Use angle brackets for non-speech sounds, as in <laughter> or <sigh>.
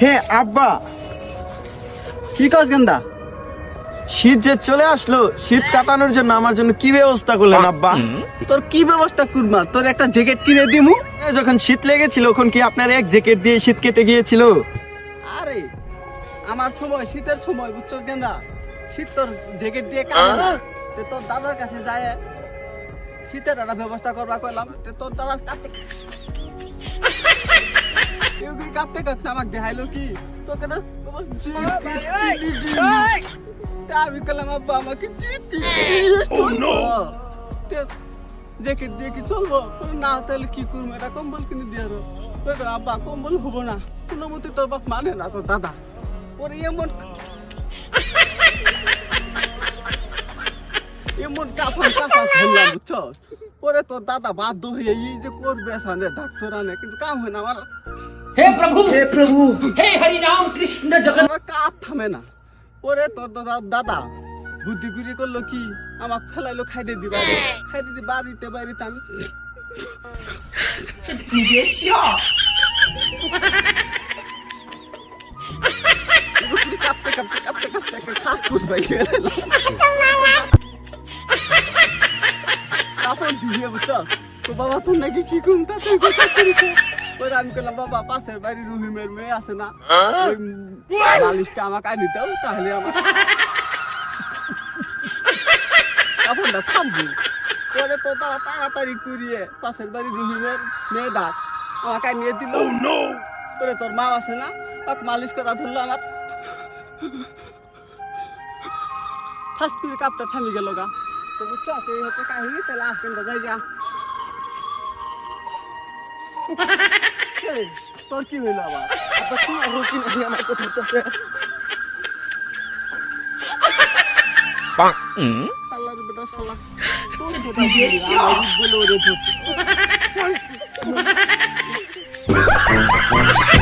হে আব্বা কি কাজ গেন্দা? শীত যে চলে আসলো শীত কাটানোর জন্য আমার জন্য কি ব্যবস্থা করলেন আব্বা? তোর কি ব্যবস্থা করবা তোর একটা জ্যাকেট কিনে দিমু? যখন শীত লেগেছিল তখন কি আপনার এক জ্যাকেট দিয়ে শীত কেটে গিয়েছিল? আরে আমার সময় শীতের সময় বুঝছস গেন্দা? শীত তোর জ্যাকেট দিয়ে তে তোর দাদার কাছে যায়। শীতের একটা ব্যবস্থা করবা কইলাম। তোর দাদা কাঁপতে কেউ কি কাঁপতে কাঁপতে আমাকে দেখাইলো কি তোকে না তোমার শীত, শীত, শীত, শীত, শীত। তে আমি কইলাম আব্বা আমাকে শীত, শীত, শীত, চলবো। তে জ্যাকেট দিয়ে কি চলবো না তাহলে কি করবো এটা কম্বল কিনে দিয়ে আরো কই গো, আব্বা কম্বল হবো না কোনো মতে তোর বাপ মানে না তোর দাদা ওর এমন এমন কাফন কাফা ধরলাম বুঝছস পরে তোর দাদা বাধ্য হয়ে এই যে করবে সামনে ডাক্তার আনে কিন্তু কাম হয় না আমার হে প্রভু। হে প্রভু। হে হরি রাম কৃষ্ণ জগন কাপ থামে না। ওরে তোর দাদা দাদা বুদ্ধি গুড়ি করল কি? আমার ফেলাইলো খাইতে দিবা খাইতে দি বাড়িতে বাড়িতে আমি কাঁপতে কাঁপতে কাঁপতে কাঁপতে খাস খুশ ভাই তারপর দিয়ে বুঝছ? তো বাবা তোর নাকি কি ঘুমতা তুই কোথায় করিস ওই আমি করলাম বাবা পাশের বাড়ি রহিমের মেয়ে আছে না ওই বালিশটা আমাকে আনি দাও তাহলে আমার কাপড়টা থামবো পরে তো তারা তাড়াতাড়ি করিয়ে পাশের বাড়ি রহিমের মেয়ে ডাক আমাকে নিয়ে দিল পরে তোর মা আছে না ওকে মালিশ করা ধরলো আমার ফার্স্ট করে কাপটা থামি গেল গা তো বুঝছো তো এই হচ্ছে কাহিনী তাহলে আসবেন তো যাই যা এই, তোর কি হইল আবার? আবার তুই আমার কি নাই আমার কথা তো পাক <laughs>